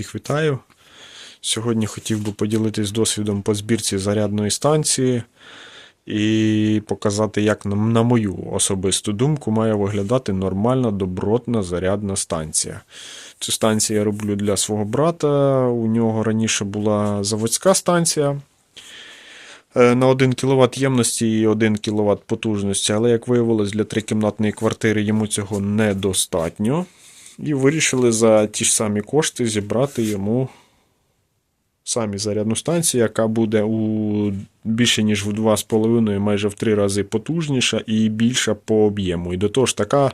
Всіх вітаю. Сьогодні хотів би поділитись досвідом по збірці зарядної станції і показати, як, на- мою особисту думку, має виглядати нормальна добротна зарядна станція. Цю станцію я роблю для свого брата. У нього раніше була заводська станція. е, На 1 кВт ємності і 1 кВт потужності, але, як виявилось, для трикімнатної квартири йому цього недостатньо. І вирішили за ті ж самі кошти зібрати йому самі зарядну станцію, яка буде у більше ніж в 2,5, майже в 3 рази потужніша і більша по об'єму. І до того ж, така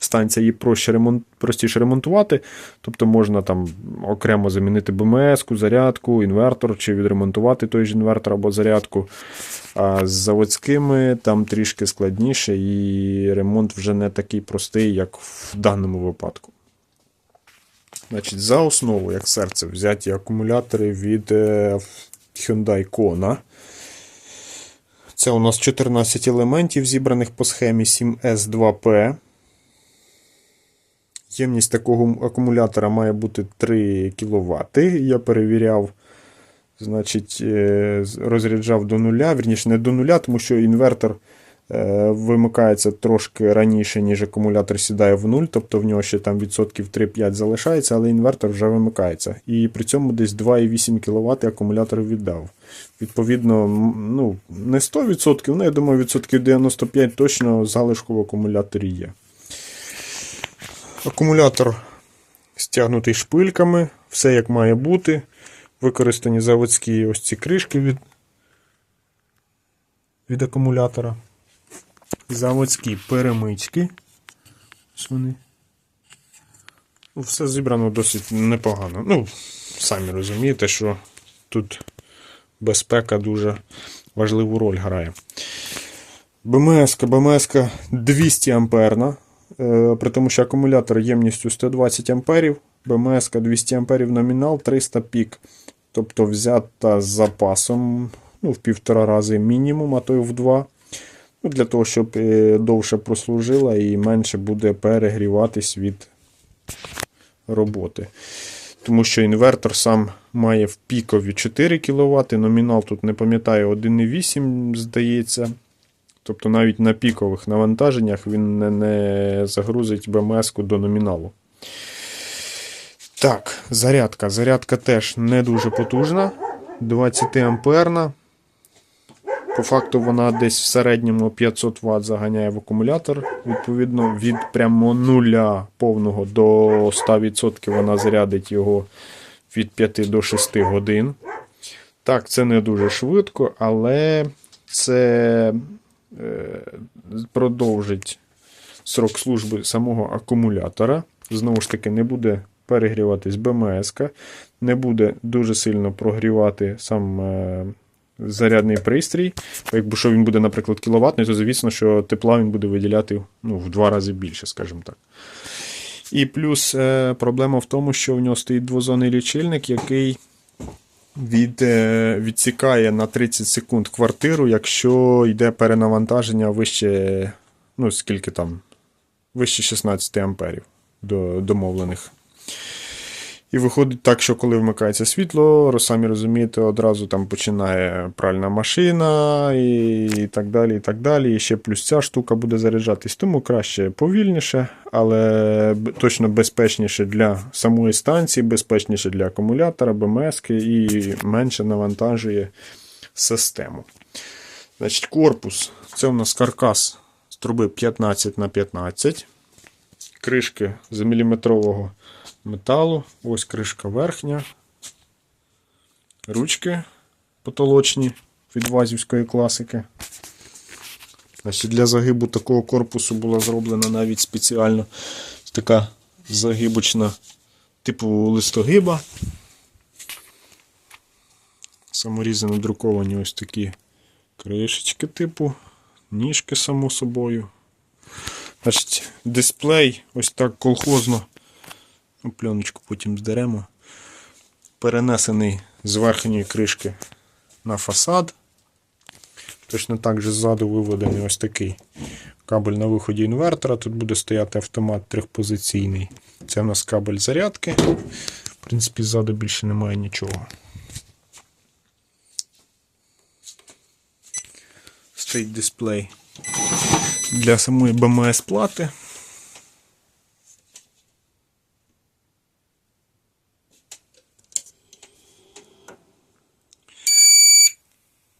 станція її проще ремонт, простіше ремонтувати. Тобто можна там окремо замінити БМС-ку, зарядку, інвертор, чи відремонтувати той же інвертор або зарядку. А з заводськими там трішки складніше, і ремонт вже не такий простий, як в даному випадку. Значить, за основу, як серце, взяті акумулятори від е, Hyundai Kona. Це у нас 14 елементів, зібраних по схемі 7S2P. Ємність такого акумулятора має бути 3 кВт. Я перевіряв, значить, е, розряджав до нуля, вірніше не до нуля, тому що інвертор вимикається трошки раніше, ніж акумулятор сідає в нуль, тобто в нього ще там відсотків 3-5 залишається, але інвертор вже вимикається. І при цьому десь 2,8 кВт акумулятор віддав. Відповідно, ну, не 100%, ну я думаю, відсотків 95 точно залишку в акумуляторі є. Акумулятор стягнутий шпильками, все як має бути. Використані заводські ось ці кришки від, від акумулятора. Заводські перемички. Ось вони. Ну, Все зібрано досить непогано. Ну, самі розумієте, що тут безпека дуже важливу роль грає. БМС, БМС 200 амперна. Е, При тому, що акумулятор ємністю 120 амперів, БМС 200 амперів номінал 300 пік. Тобто взята з запасом ну, в півтора рази мінімум, а то й в два. Для того, щоб е, довше прослужила і менше буде перегріватись від роботи. Тому що інвертор сам має в пікові 4 кВт, номінал тут не пам'ятаю 1,8, здається. Тобто навіть на пікових навантаженнях він не, не загрузить БМС-ку до номіналу. Так, зарядка. Зарядка теж не дуже потужна. 20 амперна. По факту вона десь в середньому 500 Вт заганяє в акумулятор. Відповідно, від прямо нуля повного до 100% вона зарядить його від 5 до 6 годин. Так, це не дуже швидко, але це е, продовжить срок служби самого акумулятора. Знову ж таки, не буде перегріватись БМС, не буде дуже сильно прогрівати сам е, зарядний пристрій. Бо Якби що він буде, наприклад, кіловатний, то звісно, що тепла він буде виділяти ну, в два рази більше, скажімо так. І плюс е, проблема в тому, що в нього стоїть двозонний лічильник, який від, е, відсікає на 30 секунд квартиру, якщо йде перенавантаження вище, ну скільки там, вище 16 амперів до домовлених. І виходить так, що коли вмикається світло, самі розумієте, одразу там починає пральна машина і так далі. І так далі. І ще плюс ця штука буде заряджатись. Тому краще повільніше, але точно безпечніше для самої станції, безпечніше для акумулятора, БМС і менше навантажує систему. Значить, корпус. Це у нас каркас з труби 15 на 15 кришки з міліметрового металу. Ось кришка верхня. Ручки потолочні від вазівської класики. Значить, Для загибу такого корпусу була зроблена навіть спеціально така загибочна типу листогиба. Саморізано друковані ось такі кришечки типу, ніжки, само собою. Значить, дисплей ось так колхозно. Пленочку потім здеремо. Перенесений з верхньої кришки на фасад. Точно так же ззаду виведений ось такий кабель на виході інвертора. Тут буде стояти автомат трьохпозиційний. Це у нас кабель зарядки. В принципі, ззаду більше немає нічого. Стоїть дисплей для самої BMS плати.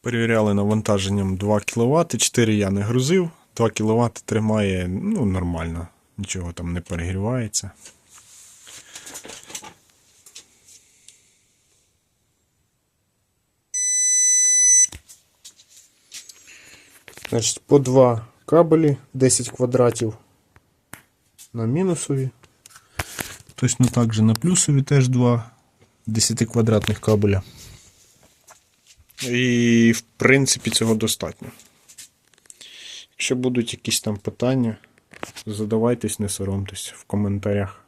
Перевіряли навантаженням 2 кВт, 4 я не грузив, 2 кВт тримає ну, нормально, нічого там не перегрівається. Значить, по два кабелі 10 квадратів на мінусові. Точно так же на плюсові теж два 10 квадратних кабеля. І, в принципі, цього достатньо. Якщо будуть якісь там питання, задавайтесь, не соромтесь в коментарях.